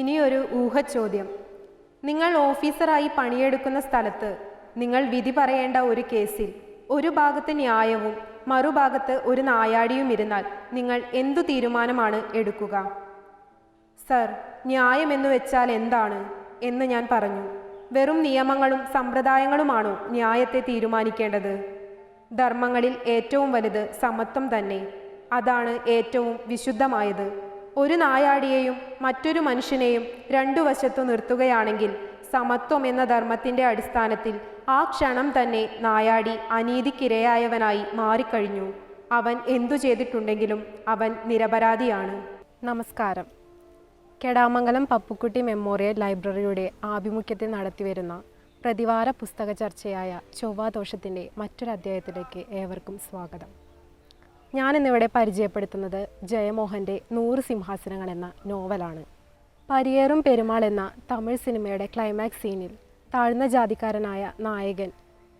ഇനിയൊരു ഊഹച്ചോദ്യം നിങ്ങൾ ഓഫീസറായി പണിയെടുക്കുന്ന സ്ഥലത്ത് നിങ്ങൾ വിധി പറയേണ്ട ഒരു കേസിൽ ഒരു ഭാഗത്ത് ന്യായവും മറുഭാഗത്ത് ഒരു നായാടിയും ഇരുന്നാൽ നിങ്ങൾ എന്തു തീരുമാനമാണ് എടുക്കുക? സർ ന്യായമെന്നു വെച്ചാൽ എന്താണ് എന്ന് ഞാൻ പറഞ്ഞു. വെറും നിയമങ്ങളും സമ്പ്രദായങ്ങളുമാണോ ന്യായത്തെ തീരുമാനിക്കേണ്ടത്? ധർമ്മങ്ങളിൽ ഏറ്റവും വലുത് സമത്വം തന്നെ. അതാണ് ഏറ്റവും വിശുദ്ധമായത്. ഒരു നായാടിയെയും മറ്റൊരു മനുഷ്യനെയും രണ്ടു വശത്തു നിർത്തുകയാണെങ്കിൽ സമത്വം എന്ന ധർമ്മത്തിന്റെ അടിസ്ഥാനത്തിൽ ആ ക്ഷണം തന്നെ നായാടി അനീതിക്കിരയായവനായി മാറിക്കഴിഞ്ഞു. അവൻ എന്തു ചെയ്തിട്ടുണ്ടെങ്കിലും അവൻ നിരപരാധിയാണ്. നമസ്കാരം. കെടാമംഗലം പപ്പുക്കുട്ടി മെമ്മോറിയൽ ലൈബ്രറിയുടെ ആഭിമുഖ്യത്തിൽ നടത്തിവരുന്ന പ്രതിവാര പുസ്തക ചർച്ചയായ ചൊവ്വാദോഷത്തിന്റെ മറ്റൊരു അധ്യായത്തിലേക്ക് ഏവർക്കും സ്വാഗതം. ഞാനിന്നിവിടെ പരിചയപ്പെടുത്തുന്നത് ജയമോഹന്റെ നൂറ് സിംഹാസനങ്ങൾ എന്ന നോവലാണ്. പരിയേറും പെരുമാൾ എന്ന തമിഴ് സിനിമയുടെ ക്ലൈമാക്സ് സീനിൽ താഴ്ന്ന ജാതിക്കാരനായ നായകൻ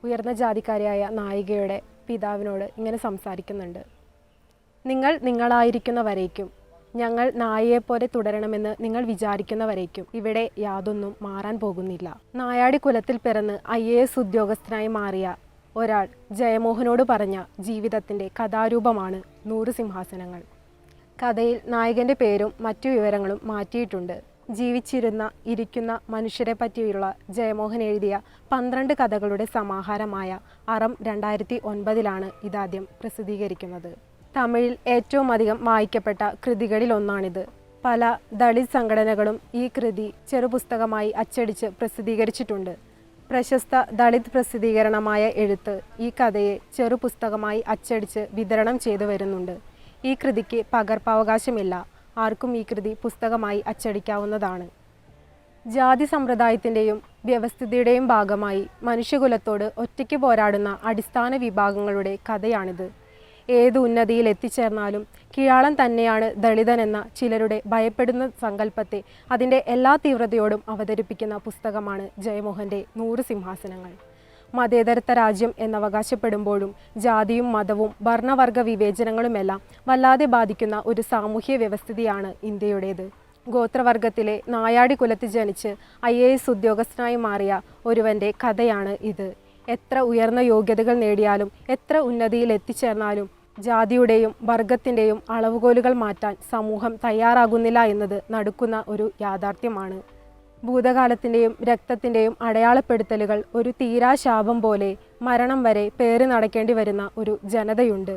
ഉയർന്ന ജാതിക്കാരിയായ നായികയുടെ പിതാവിനോട് ഇങ്ങനെ സംസാരിക്കുന്നുണ്ട്. നിങ്ങൾ നിങ്ങളായിരിക്കുന്നവരേക്കും ഞങ്ങൾ നായയെപ്പോലെ തുടരണമെന്ന് നിങ്ങൾ വിചാരിക്കുന്നവരേക്കും ഇവിടെ യാതൊന്നും മാറാൻ പോകുന്നില്ല. നായാടി കുലത്തിൽ പിറന്ന് ഐ എ എസ് ഉദ്യോഗസ്ഥനായി മാറിയ ഒരാൾ ജയമോഹനോട് പറഞ്ഞ ജീവിതത്തിന്റെ കഥാരൂപമാണ് നൂറ് സിംഹാസനങ്ങൾ. കഥയിൽ നായകന്റെ പേരും മറ്റു വിവരങ്ങളും മാറ്റിയിട്ടുണ്ട്. ജീവിച്ചിരുന്ന ഇരിക്കുന്ന മനുഷ്യരെ പറ്റിയുള്ള ജയമോഹൻ എഴുതിയ പന്ത്രണ്ട് കഥകളുടെ സമാഹാരമായ അറം രണ്ടായിരത്തി ഒൻപതിലാണ് ഇതാദ്യം പ്രസിദ്ധീകരിക്കുന്നത്. തമിഴിൽ ഏറ്റവും അധികം വായിക്കപ്പെട്ട കൃതികളിലൊന്നാണിത് പല ദളിത് സംഘടനകളും ഈ കൃതി ചെറുപുസ്തകമായി അച്ചടിച്ച് പ്രസിദ്ധീകരിച്ചിട്ടുണ്ട്. പ്രശസ്ത ദളിത് പ്രസിദ്ധീകരണമായ എഴുത്ത് ഈ കഥയെ ചെറുപുസ്തകമായി അച്ചടിച്ച് വിതരണം ചെയ്തു വരുന്നുണ്ട്. ഈ കൃതിക്ക് പകർപ്പവകാശമില്ല. ആർക്കും ഈ കൃതി പുസ്തകമായി അച്ചടിക്കാവുന്നതാണ്. ജാതി സമ്പ്രദായത്തിന്റെയും വ്യവസ്ഥിതിയുടെയും ഭാഗമായി മനുഷ്യകുലത്തോട് ഒറ്റയ്ക്ക് പോരാടുന്ന അടിസ്ഥാന വിഭാഗങ്ങളുടെ കഥയാണിത്. ഏത് ഉന്നതിയിൽ എത്തിച്ചേർന്നാലും കീഴാളൻ തന്നെയാണ് ദളിതനെന്ന ചിലരുടെ ഭയപ്പെടുന്ന സങ്കല്പത്തെ അതിന്റെ എല്ലാ തീവ്രതയോടും അവതരിപ്പിക്കുന്ന പുസ്തകമാണ് ജയമോഹന്റെ നൂറ് സിംഹാസനങ്ങൾ. മതേതരത്വ രാജ്യം എന്നവകാശപ്പെടുമ്പോഴും ജാതിയും മതവും ഭരണവർഗ വിവേചനങ്ങളുമെല്ലാം വല്ലാതെ ബാധിക്കുന്ന ഒരു സാമൂഹ്യ വ്യവസ്ഥിതിയാണ് ഇന്ത്യയുടേത്. ഗോത്രവർഗത്തിലെ നായാടി കുലത്തിൽ ജനിച്ച് ഐ എ എസ് ഉദ്യോഗസ്ഥനായി മാറിയ ഒരുവന്റെ കഥയാണ് ഇത്. എത്ര ഉയർന്ന യോഗ്യതകൾ നേടിയാലും എത്ര ഉന്നതിയിൽ എത്തിച്ചേർന്നാലും ജാതിയുടെയും വർഗത്തിന്റെയും അളവുകോലുകൾ മാറ്റാൻ സമൂഹം തയ്യാറാകുന്നില്ല എന്നത് നടുക്കുന്ന ഒരു യാഥാർത്ഥ്യമാണ്. ഭൂതകാലത്തിന്റെയും രക്തത്തിന്റെയും അടയാളപ്പെടുത്തലുകൾ ഒരു തീരാശാപം പോലെ മരണം വരെ പേറി നടക്കേണ്ടി വരുന്ന ഒരു ജനതയുണ്ട്.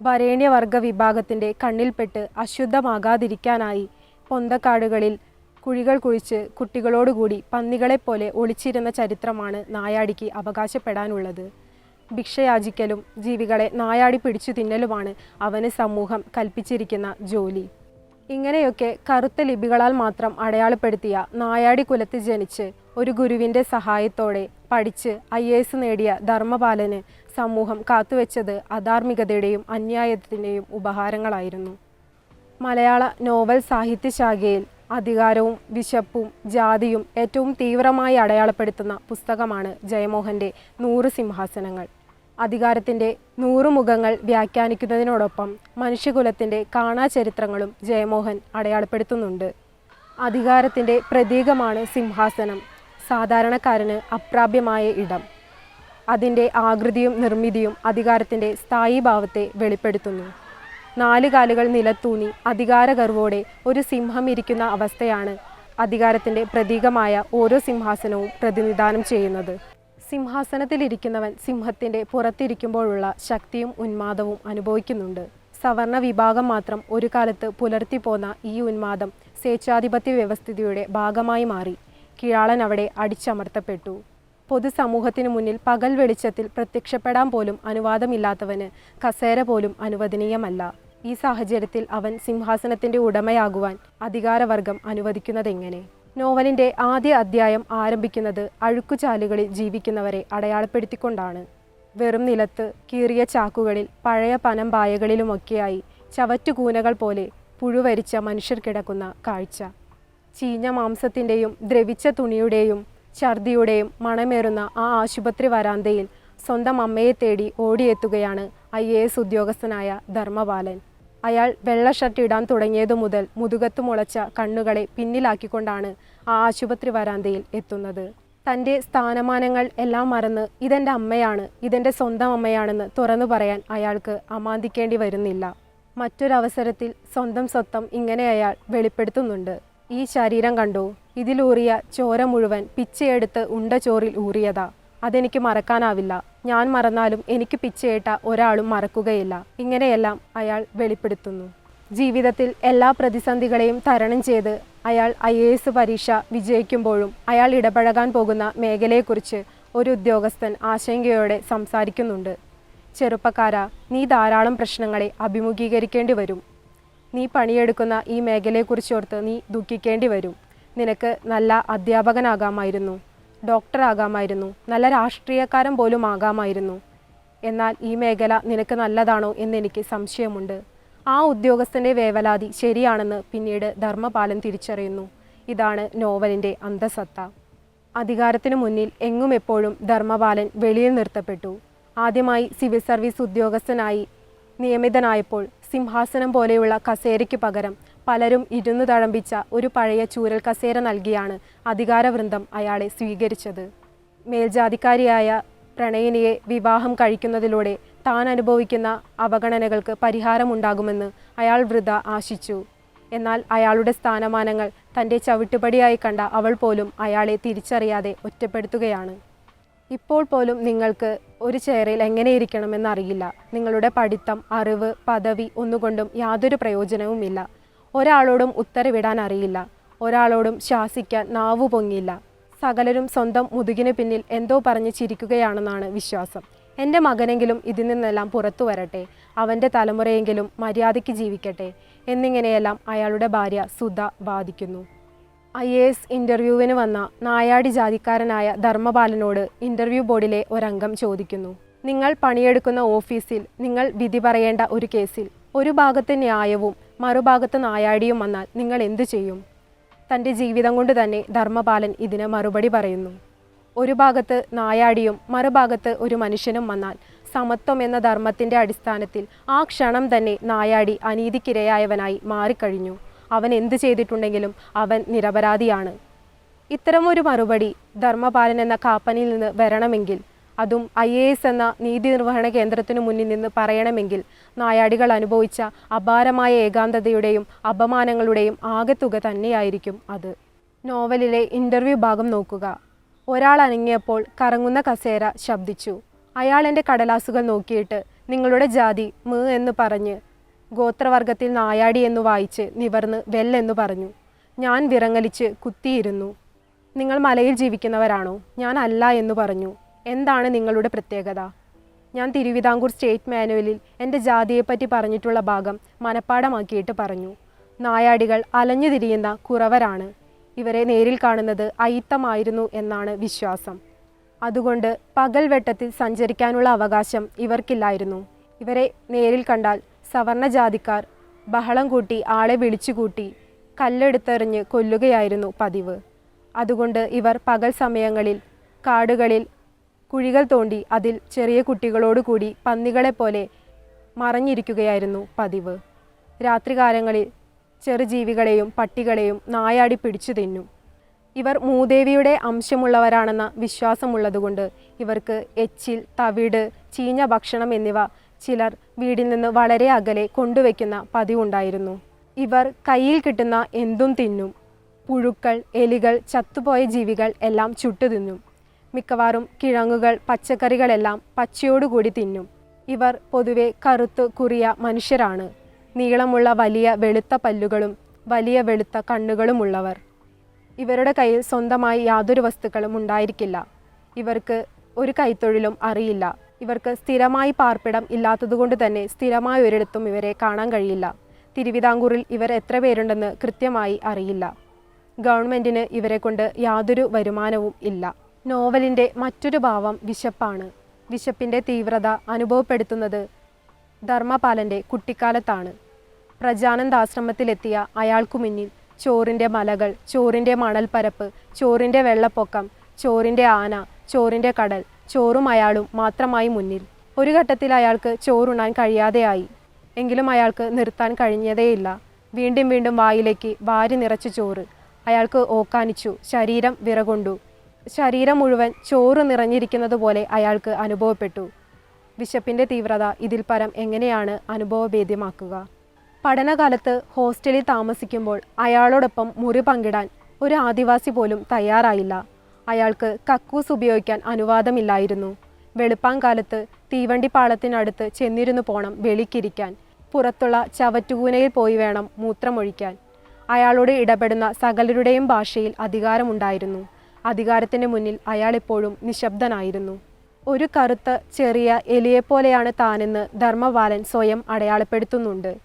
വരേണ്യവർഗ വിഭാഗത്തിന്റെ കണ്ണിൽപ്പെട്ട് അശുദ്ധമാകാതിരിക്കാനായി പൊന്തക്കാടുകളിൽ കുഴികൾ കുഴിച്ച് കുട്ടികളോടുകൂടി പന്നികളെപ്പോലെ ഒളിച്ചിരുന്ന ചരിത്രമാണ് നായാടിക്ക് അവകാശപ്പെടാനുള്ളത്. ഭിക്ഷയാചിക്കലും ജീവികളെ നായാടി പിടിച്ചു തിന്നലുമാണ് അവന് സമൂഹം കൽപ്പിച്ചിരിക്കുന്ന ജോലി. ഇങ്ങനെയൊക്കെ കറുത്ത ലിപികളാൽ മാത്രം അടയാളപ്പെടുത്തിയ നായാടി കുലത്തിൽ ജനിച്ച് ഒരു ഗുരുവിന്റെ സഹായത്തോടെ പഠിച്ച് ഐ എ എസ് നേടിയ ധർമ്മപാലന് സമൂഹം കാത്തുവെച്ചത് അധാർമികതയുടെയും അന്യായത്തിന്റെയും ഉപഹാരങ്ങളായിരുന്നു. മലയാള നോവൽ സാഹിത്യശാഖയിൽ അധികാരവും വിശപ്പും ജാതിയും ഏറ്റവും തീവ്രമായി അടയാളപ്പെടുത്തുന്ന പുസ്തകമാണ് ജയമോഹന്റെ നൂറ് സിംഹാസനങ്ങൾ. അധികാരത്തിന്റെ നൂറ് മുഖങ്ങൾ വ്യാഖ്യാനിക്കുന്നതിനോടൊപ്പം മനുഷ്യകുലത്തിന്റെ കാണാചരിത്രങ്ങളും ജയമോഹൻ അടയാളപ്പെടുത്തുന്നുണ്ട്. അധികാരത്തിന്റെ പ്രതീകമാണ് സിംഹാസനം സാധാരണക്കാരന് അപ്രാപ്യമായ ഇടം. അതിന്റെ ആകൃതിയും നിർമ്മിതിയും അധികാരത്തിന്റെ സ്ഥായീഭാവത്തെ വെളിപ്പെടുത്തുന്നു. നാല് കാലുകൾ നിലത്തൂന്നി അധികാരഗർവോടെ ഒരു സിംഹം ഇരിക്കുന്ന അവസ്ഥയാണ് അധികാരത്തിന്റെ പ്രതീകമായ ഓരോ സിംഹാസനവും പ്രതിനിധാനം ചെയ്യുന്നത്. സിംഹാസനത്തിലിരിക്കുന്നവൻ സിംഹത്തിന്റെ പുറത്തിരിക്കുമ്പോഴുള്ള ശക്തിയും ഉന്മാദവും അനുഭവിക്കുന്നുണ്ട്. സവർണ വിഭാഗം മാത്രം ഒരു കാലത്ത് പുലർത്തിപ്പോന്ന ഈ ഉന്മാദം സ്വേച്ഛാധിപത്യ വ്യവസ്ഥിതിയുടെ ഭാഗമായി മാറി. കിഴാളൻ അവിടെ അടിച്ചമർത്തപ്പെട്ടു. പൊതുസമൂഹത്തിനു മുന്നിൽ പകൽ വെളിച്ചത്തിൽ പ്രത്യക്ഷപ്പെടാൻ പോലും അനുവാദമില്ലാത്തവന് കസേര പോലും അനുവദനീയമല്ല. ഈ സാഹചര്യത്തിൽ അവൻ സിംഹാസനത്തിന്റെ ഉടമയാകുവാൻ അധികാരവർഗം അനുവദിക്കുന്നതെങ്ങനെ? നോവലിന്റെ ആദ്യ അധ്യായം ആരംഭിക്കുന്നത് അഴുക്കുചാലുകളിൽ ജീവിക്കുന്നവരെ അടയാളപ്പെടുത്തിക്കൊണ്ടാണ്. വെറും നിലത്ത് കീറിയ ചാക്കുകളിൽ പഴയ പനം പായകളിലുമൊക്കെയായി ചവറ്റുകൂനകൾ പോലെ പുഴുവരിച്ച മനുഷ്യർ കിടക്കുന്ന കാഴ്ച. ചീഞ്ഞ മാംസത്തിന്റെയും ദ്രവിച്ച തുണിയുടെയും ഛർദിയുടെയും മണമേറുന്ന ആ ആശുപത്രി വരാന്തയിൽ സ്വന്തം അമ്മയെ തേടി ഓടിയെത്തുകയാണ് ഐ എ എസ് ഉദ്യോഗസ്ഥനായ ധർമ്മപാലൻ. അയാൾ വെള്ള ഷർട്ട് ഇടാൻ തുടങ്ങിയതു മുതൽ മുതുകത്ത് മുളച്ച കണ്ണുകളെ പിന്നിലാക്കിക്കൊണ്ടാണ് ആ ആശുപത്രി വരാന്തയിൽ എത്തുന്നത്. തന്റെ സ്ഥാനമാനങ്ങൾ എല്ലാം മറന്ന് ഇതെന്റെ അമ്മയാണ് ഇതെന്റെ സ്വന്തം അമ്മയാണെന്ന് തുറന്നു പറയാൻ അയാൾക്ക് അമാന്തിക്കേണ്ടി വരുന്നില്ല. മറ്റൊരവസരത്തിൽ സ്വന്തം സ്വത്തം ഇങ്ങനെ അയാൾ വെളിപ്പെടുത്തുന്നുണ്ട്. ഈ ശരീരം കണ്ടോ? ഇതിലൂറിയ ചോര മുഴുവൻ പിച്ചയെടുത്ത് ഉണ്ട ചോറിൽ ഊറിയതാ. അതെനിക്ക് മറക്കാനാവില്ല. ഞാൻ മറന്നാലും എനിക്ക് പിച്ചയേട്ട ഒരാളും മറക്കുകയില്ല. ഇങ്ങനെയെല്ലാം അയാൾ വെളിപ്പെടുത്തുന്നു. ജീവിതത്തിൽ എല്ലാ പ്രതിസന്ധികളെയും തരണം ചെയ്ത് അയാൾ ഐ എ എസ് പരീക്ഷ വിജയിക്കുമ്പോഴും അയാൾ ഇടപഴകാൻ പോകുന്ന മേഖലയെക്കുറിച്ച് ഒരു ഉദ്യോഗസ്ഥൻ ആശങ്കയോടെ സംസാരിക്കുന്നുണ്ട്. ചെറുപ്പക്കാര നീ ധാരാളം പ്രശ്നങ്ങളെ അഭിമുഖീകരിക്കേണ്ടി വരും. നീ പണിയെടുക്കുന്ന ഈ മേഖലയെക്കുറിച്ചോർത്ത് നീ ദുഃഖിക്കേണ്ടി വരും. നിനക്ക് നല്ല അധ്യാപകനാകാമായിരുന്നു. ഡോക്ടറാകാമായിരുന്നു. നല്ല രാഷ്ട്രീയക്കാരൻ പോലും ആകാമായിരുന്നു. എന്നാൽ ഈ മേഖല നിനക്ക് നല്ലതാണോ എന്നെനിക്ക് സംശയമുണ്ട്. ആ ഉദ്യോഗസ്ഥന്റെ വേവലാതി ശരിയാണെന്ന് പിന്നീട് ധർമ്മപാലൻ തിരിച്ചറിയുന്നു. ഇതാണ് നോവലിന്റെ അന്തസത്ത. അധികാരത്തിനു മുന്നിൽ എങ്ങും എപ്പോഴും ധർമ്മപാലൻ വെളിയിൽ നിർത്തപ്പെട്ടു. ആദ്യമായി സിവിൽ സർവീസ് ഉദ്യോഗസ്ഥനായി നിയമിതനായപ്പോൾ സിംഹാസനം പോലെയുള്ള കസേരയ്ക്ക് പകരം പലരും ഇരുന്നു തഴമ്പിച്ച ഒരു പഴയ ചൂരൽ കസേര നൽകിയാണ് അധികാരവൃന്ദം അയാളെ സ്വീകരിച്ചത്. മേൽജാതിക്കാരിയായ പ്രണയിനിയെ വിവാഹം കഴിക്കുന്നതിലൂടെ താൻ അനുഭവിക്കുന്ന അവഗണനകൾക്ക് പരിഹാരമുണ്ടാകുമെന്ന് അയാൾ വൃത ആശിച്ചു. എന്നാൽ അയാളുടെ സ്ഥാനമാനങ്ങൾ തന്റെ ചവിട്ടുപടിയായി കണ്ട അവൾ പോലും അയാളെ തിരിച്ചറിയാതെ ഒറ്റപ്പെടുത്തുകയാണ്. ഇപ്പോൾ പോലും നിങ്ങൾക്ക് ഒരു ചെയറിൽ എങ്ങനെ ഇരിക്കണമെന്നറിയില്ല നിങ്ങളുടെ പഠിത്തം അറിവ് പദവി ഒന്നുകൊണ്ടും യാതൊരു പ്രയോജനവുമില്ല. ഒരാളോടും ഉത്തരവിടാൻ അറിയില്ല. ഒരാളോടും ശാസിക്കാൻ നാവു പൊങ്ങിയില്ല. സകലരും സ്വന്തം മുതുകിന് പിന്നിൽ എന്തോ പറഞ്ഞ് ചിരിക്കുകയാണെന്നാണ് വിശ്വാസം. എന്റെ മകനെങ്കിലും ഇതിൽ നിന്നെല്ലാം പുറത്തു വരട്ടെ. അവന്റെ തലമുറയെങ്കിലും മര്യാദയ്ക്ക് ജീവിക്കട്ടെ. എന്നിങ്ങനെയെല്ലാം അയാളുടെ ഭാര്യ സുധ വാദിക്കുന്നു. ഐ എ എസ് ഇന്റർവ്യൂവിന് വന്ന നായാടി ജാതിക്കാരനായ ധർമ്മപാലനോട് ഇന്റർവ്യൂ ബോർഡിലെ ഒരംഗം ചോദിക്കുന്നു. നിങ്ങൾ പണിയെടുക്കുന്ന ഓഫീസിൽ നിങ്ങൾ വിധി പറയേണ്ട ഒരു കേസിൽ ഒരു ഭാഗത്ത് ന്യായവും മറുഭാഗത്ത് നായാടിയും വന്നാൽ നിങ്ങൾ എന്തു ചെയ്യും? തന്റെ ജീവിതം കൊണ്ട് തന്നെ ധർമ്മപാലൻ ഇതിന് മറുപടി പറയുന്നു. ഒരു ഭാഗത്ത് നായാടിയും മറുഭാഗത്ത് ഒരു മനുഷ്യനും വന്നാൽ സമത്വം എന്ന ധർമ്മത്തിന്റെ അടിസ്ഥാനത്തിൽ ആ ക്ഷണം തന്നെ നായാടി അനീതിക്കിരയായവനായി മാറിക്കഴിഞ്ഞു. അവൻ എന്ത് ചെയ്തിട്ടുണ്ടെങ്കിലും അവൻ നിരപരാധിയാണ്. ഇത്തരമൊരു മറുപടി ധർമ്മപാലൻ എന്ന കാപ്പനിൽ നിന്ന് വരണമെങ്കിൽ അതും ഐ എ എസ് എന്ന നീതി നിർവഹണ കേന്ദ്രത്തിനു മുന്നിൽ നിന്ന് പറയണമെങ്കിൽ നായാടികൾ അനുഭവിച്ച അപാരമായ ഏകാന്തതയുടെയും അപമാനങ്ങളുടെയും ആകെത്തുക തന്നെയായിരിക്കും അത്. നോവലിലെ ഇന്റർവ്യൂ ഭാഗം നോക്കുക. ഒരാൾ അനങ്ങിയപ്പോൾ കറങ്ങുന്ന കസേര ശബ്ദിച്ചു. അയാൾ എന്റെ കടലാസുകൾ നോക്കിയിട്ട് നിങ്ങളുടെ ജാതി മ് എന്ന് പറഞ്ഞ് ഗോത്രവർഗത്തിൽ നായാടി എന്ന് വായിച്ച് നിവർന്ന് വെല്ലെന്ന് പറഞ്ഞു. ഞാൻ വിറങ്ങലിച്ച് കുത്തിയിരുന്നു. നിങ്ങൾ മലയിൽ ജീവിക്കുന്നവരാണോ? ഞാൻ അല്ല എന്ന് പറഞ്ഞു. എന്താണ് നിങ്ങളുടെ പ്രത്യേകത? ഞാൻ തിരുവിതാംകൂർ സ്റ്റേറ്റ് മാനുവലിൽ എന്റെ ജാതിയെപ്പറ്റി പറഞ്ഞിട്ടുള്ള ഭാഗം മനഃപ്പാടമാക്കിയിട്ട് പറഞ്ഞു. നായാടികൾ അലഞ്ഞു തിരിയുന്ന കുറവരാണ്. ഇവരെ നേരിൽ കാണുന്നത് അയിത്തമായിരുന്നു എന്നാണ് വിശ്വാസം. അതുകൊണ്ട് പകൽ വെട്ടത്തിൽ സഞ്ചരിക്കാനുള്ള അവകാശം ഇവർക്കില്ലായിരുന്നു. ഇവരെ നേരിൽ കണ്ടാൽ സവർണ ജാതിക്കാർ ബഹളം കൂട്ടി ആളെ വിളിച്ചുകൂട്ടി കല്ലെടുത്തെറിഞ്ഞ് കൊല്ലുകയായിരുന്നു പതിവ്. അതുകൊണ്ട് ഇവർ പകൽ സമയങ്ങളിൽ കാടുകളിൽ കുഴികൾ തോണ്ടി അതിൽ ചെറിയ കുട്ടികളോടുകൂടി പന്നികളെപ്പോലെ മറഞ്ഞിരിക്കുകയായിരുന്നു പതിവ്. രാത്രികാലങ്ങളിൽ ചെറുജീവികളെയും പട്ടികളെയും നായാടി പിടിച്ചു തിന്നും. ഇവർ മൂദേവിയുടെ അംശമുള്ളവരാണെന്ന വിശ്വാസമുള്ളതുകൊണ്ട് ഇവർക്ക് എച്ചിൽ തവിട് ചീഞ്ഞ ഭക്ഷണം എന്നിവ ചിലർ വീടിൽ നിന്ന് വളരെ അകലെ കൊണ്ടുവയ്ക്കുന്ന പതിവുണ്ടായിരുന്നു. ഇവർ കയ്യിൽ കിട്ടുന്ന എന്തും തിന്നും. പുഴുക്കൾ എലികൾ ചത്തുപോയ ജീവികൾ എല്ലാം ചുട്ടു തിന്നും മിക്കവാറും കിഴങ്ങുകൾ പച്ചക്കറികളെല്ലാം പച്ചയോടുകൂടി തിന്നും. ഇവർ പൊതുവെ കറുത്ത് കുറിയ മനുഷ്യരാണ്. നീളമുള്ള വലിയ വെളുത്ത പല്ലുകളും വലിയ വെളുത്ത കണ്ണുകളുമുള്ളവർ. ഇവരുടെ കയ്യിൽ സ്വന്തമായി യാതൊരു വസ്തുക്കളും ഉണ്ടായിരിക്കില്ല. ഇവർക്ക് ഒരു കൈത്തൊഴിലും അറിയില്ല. ഇവർക്ക് സ്ഥിരമായി പാർപ്പിടം ഇല്ലാത്തതുകൊണ്ട് തന്നെ സ്ഥിരമായ ഒരിടത്തും ഇവരെ കാണാൻ കഴിയില്ല. തിരുവിതാംകൂറിൽ ഇവർ എത്ര പേരുണ്ടെന്ന് കൃത്യമായി അറിയില്ല. ഗവൺമെന്റിന് ഇവരെ കൊണ്ട് യാതൊരു വരുമാനവും ഇല്ല. നോവലിന്റെ മറ്റൊരു ഭാവം വിശപ്പാണ്. വിശപ്പിന്റെ തീവ്രത അനുഭവപ്പെടുത്തുന്നത് ധർമ്മപാലന്റെ കുട്ടിക്കാലത്താണ്. പ്രജാനന്ദാശ്രമത്തിലെത്തിയ അയാൾക്കു മുന്നിൽ ചോറിന്റെ മലകൾ ചോറിന്റെ മണൽപ്പരപ്പ് ചോറിന്റെ വെള്ളപ്പൊക്കം ചോറിന്റെ ആന ചോറിന്റെ കടൽ ചോറും അയാളും മാത്രമായി മുന്നിൽ. ഒരു ഘട്ടത്തിൽ അയാൾക്ക് ചോറുണ്ണാൻ കഴിയാതെയായി. എങ്കിലും അയാൾക്ക് നിർത്താൻ കഴിഞ്ഞതേയില്ല. വീണ്ടും വീണ്ടും വായിലേക്ക് വാരി നിറച്ച് ചോറ്. അയാൾക്ക് ഓക്കാനിച്ചു. ശരീരം വിറകൊണ്ടു. ശരീരം മുഴുവൻ ചോറ് നിറഞ്ഞിരിക്കുന്നത് പോലെ അയാൾക്ക് അനുഭവപ്പെട്ടു. വിശപ്പിന്റെ തീവ്രത ഇതിൽ പരം എങ്ങനെയാണ് അനുഭവഭേദ്യമാക്കുക? പഠനകാലത്ത് ഹോസ്റ്റലിൽ താമസിക്കുമ്പോൾ അയാളോടൊപ്പം മുറി പങ്കിടാൻ ഒരു ആദിവാസി പോലും തയ്യാറായില്ല. അയാൾക്ക് കക്കൂസ് ഉപയോഗിക്കാൻ അനുവാദമില്ലായിരുന്നു. വെളുപ്പാങ്കാലത്ത് തീവണ്ടിപ്പാളത്തിനടുത്ത് ചെന്നിരുന്നു പോണം വെളിക്കിരിക്കാൻ. പുറത്തുള്ള ചവറ്റുകൂനയിൽ പോയി വേണം മൂത്രമൊഴിക്കാൻ. അയാളോട് ഇടപെടുന്ന സകലരുടെയും ഭാഷയിൽ അധികാരമുണ്ടായിരുന്നു. അധികാരത്തിന് മുന്നിൽ അയാൾ എപ്പോഴും നിശബ്ദനായിരുന്നു. ഒരു കറുത്ത ചെറിയ എലിയെപ്പോലെയാണ് താനെന്ന് ധർമ്മവാലൻ സ്വയം അടയാളപ്പെടുത്തുന്നുണ്ട്.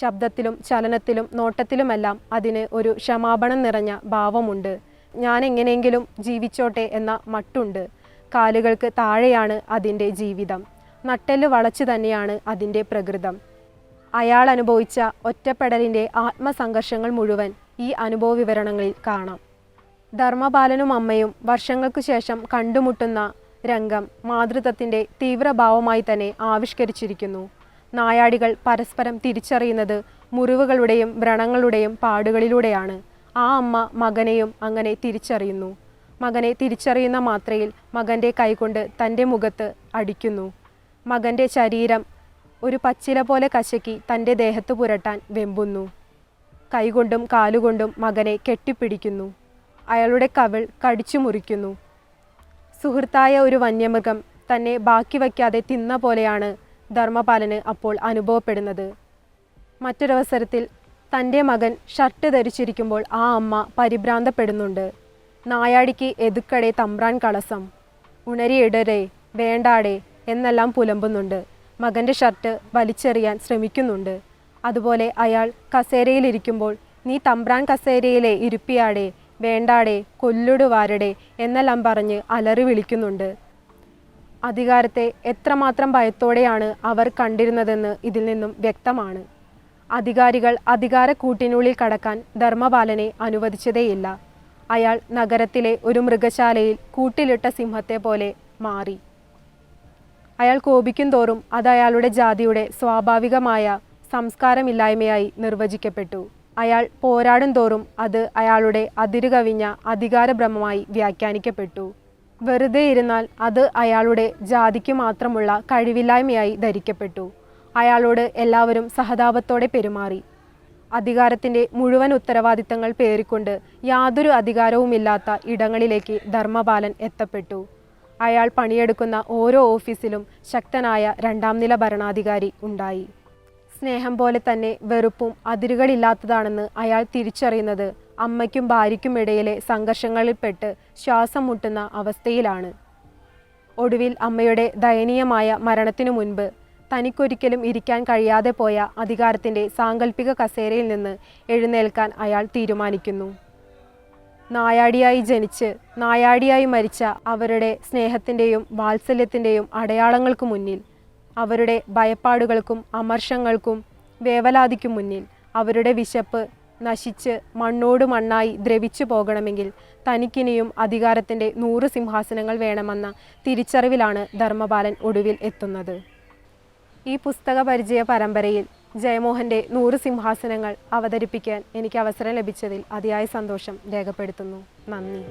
ശബ്ദത്തിലും ചലനത്തിലും നോട്ടത്തിലുമെല്ലാം അതിന് ഒരു ക്ഷമാപണം നിറഞ്ഞ ഭാവമുണ്ട്. ഞാൻ എങ്ങനെയെങ്കിലും ജീവിച്ചോട്ടെ എന്ന മട്ടുണ്ട്. കാലുകൾക്ക് താഴെയാണ് അതിന്റെ ജീവിതം. നട്ടെല്ല് വളച്ചു തന്നെയാണ് അതിന്റെ പ്രകൃതം. അയാൾ അനുഭവിച്ച ഒറ്റപ്പെടലിന്റെ ആത്മസംഘർഷങ്ങൾ മുഴുവൻ ഈ അനുഭവ വിവരണങ്ങളിൽ കാണാം. ധർമ്മപാലനും അമ്മയും വർഷങ്ങൾക്കു ശേഷം കണ്ടുമുട്ടുന്ന രംഗം മാതൃത്വത്തിന്റെ തീവ്രഭാവമായി തന്നെ ആവിഷ്കരിച്ചിരിക്കുന്നു. നായാടികൾ പരസ്പരം തിരിച്ചറിയുന്നത് മുറിവുകളുടെയും വ്രണങ്ങളുടെയും പാടുകളിലൂടെയാണ്. ആ അമ്മ മകനെയും അങ്ങനെ തിരിച്ചറിയുന്നു. മകനെ തിരിച്ചറിയുന്ന മാത്രയിൽ മകന്റെ കൈകൊണ്ട് തന്റെ മുഖത്ത് അടിക്കുന്നു. മകന്റെ ശരീരം ഒരു പച്ചില പോലെ കശക്കി തന്റെ ദേഹത്ത് പുരട്ടാൻ വെമ്പുന്നു. കൈകൊണ്ടും കാലുകൊണ്ടും മകനെ കെട്ടിപ്പിടിക്കുന്നു. അയാളുടെ കവിൾ കടിച്ചു മുറിക്കുന്നു. സുഹൃത്തായ ഒരു വന്യമൃഗം തന്നെ ബാക്കി വയ്ക്കാതെ തിന്ന പോലെയാണ് ധർമ്മപാലന് അപ്പോൾ അനുഭവപ്പെടുന്നത്. മറ്റൊരവസരത്തിൽ തന്റെ മകൻ ഷർട്ട് ധരിച്ചിരിക്കുമ്പോൾ ആ അമ്മ പരിഭ്രാന്തപ്പെടുന്നുണ്ട്. നായാടിക്ക് എതുക്കടെ തമ്പ്രാൻ കളസം. ഉണരിയിടരെ വേണ്ടാടെ എന്നെല്ലാം പുലമ്പുന്നുണ്ട്. മകന്റെ ഷർട്ട് വലിച്ചെറിയാൻ ശ്രമിക്കുന്നുണ്ട്. അതുപോലെ അയാൾ കസേരയിലിരിക്കുമ്പോൾ നീ തമ്പ്രാൻ കസേരയിലെ ഇരുപ്പിയാടെ വേണ്ടാടെ കൊല്ലുടുവാരടേ എന്നെല്ലാം പറഞ്ഞ് അലറി വിളിക്കുന്നുണ്ട്. അധികാരത്തെ എത്രമാത്രം ഭയത്തോടെയാണ് അവർ കണ്ടിരുന്നതെന്ന് ഇതിൽ നിന്നും വ്യക്തമാണ്. അധികാരികൾ അധികാര കൂട്ടിനുള്ളിൽ കടക്കാൻ ധർമ്മപാലനെ അനുവദിച്ചതേയില്ല. അയാൾ നഗരത്തിലെ ഒരു മൃഗശാലയിൽ കൂട്ടിലിട്ട സിംഹത്തെ പോലെ മാറി. അയാൾ കോപിക്കും തോറും അത് അയാളുടെ ജാതിയുടെ സ്വാഭാവികമായ സംസ്കാരമില്ലായ്മയായി നിർവചിക്കപ്പെട്ടു. അയാൾ പോരാടും തോറും അത് അയാളുടെ അതിരുകവിഞ്ഞ അധികാരഭ്രമമായി വ്യാഖ്യാനിക്കപ്പെട്ടു. വെറുതെ ഇരുന്നാൽ അത് അയാളുടെ ജാതിക്ക് മാത്രമുള്ള കഴിവില്ലായ്മയായി ധരിക്കപ്പെട്ടു. അയാളോട് എല്ലാവരും സഹതാപത്തോടെ പെരുമാറി. അധികാരത്തിന്റെ മുഴുവൻ ഉത്തരവാദിത്തങ്ങൾ പേറിക്കൊണ്ട് യാതൊരു അധികാരവുമില്ലാത്ത ഇടങ്ങളിലേക്ക് ധർമ്മപാലൻ എത്തപ്പെട്ടു. അയാൾ പണിയെടുക്കുന്ന ഓരോ ഓഫീസിലും ശക്തനായ രണ്ടാം നില ഭരണാധികാരി ഉണ്ടായി. സ്നേഹം പോലെ തന്നെ വെറുപ്പും അതിരുകളില്ലാത്തതാണെന്ന് അയാൾ തിരിച്ചറിയുന്നത് അമ്മയ്ക്കും ഭാര്യയ്ക്കും ഇടയിലെ സംഘർഷങ്ങളിൽപ്പെട്ട് ശ്വാസം മുട്ടുന്ന അവസ്ഥയിലാണ്. ഒടുവിൽ അമ്മയുടെ ദയനീയമായ മരണത്തിനു മുൻപ് തനിക്കൊരിക്കലും ഇരിക്കാൻ കഴിയാതെ പോയ അധികാരത്തിന്റെ സാങ്കല്പിക കസേരയിൽ നിന്ന് എഴുന്നേൽക്കാൻ അയാൾ തീരുമാനിക്കുന്നു. നായാടിയായി ജനിച്ച് നായാടിയായി മരിച്ച അവരുടെ സ്നേഹത്തിന്റെയും വാത്സല്യത്തിന്റെയും അടയാളങ്ങൾക്ക് മുന്നിൽ അവരുടെ ഭയപ്പാടുകൾക്കും അമർഷങ്ങൾക്കും വേവലാതിക്കും മുന്നിൽ അവരുടെ വിശപ്പ് നശിച്ച് മണ്ണോട് മണ്ണായി ദ്രവിച്ചു പോകണമെങ്കിൽ തനിക്കിനിയും അധികാരത്തിന്റെ നൂറ് സിംഹാസനങ്ങൾ വേണമെന്ന തിരിച്ചറിവിലാണ് ധർമ്മപാലൻ ഒടുവിൽ എത്തുന്നത്. ഈ പുസ്തക പരിചയ പരമ്പരയിൽ ജയമോഹന്റെ നൂറ് സിംഹാസനങ്ങൾ അവതരിപ്പിക്കാൻ എനിക്ക് അവസരം ലഭിച്ചതിൽ അതിയായ സന്തോഷം രേഖപ്പെടുത്തുന്നു. നന്ദി.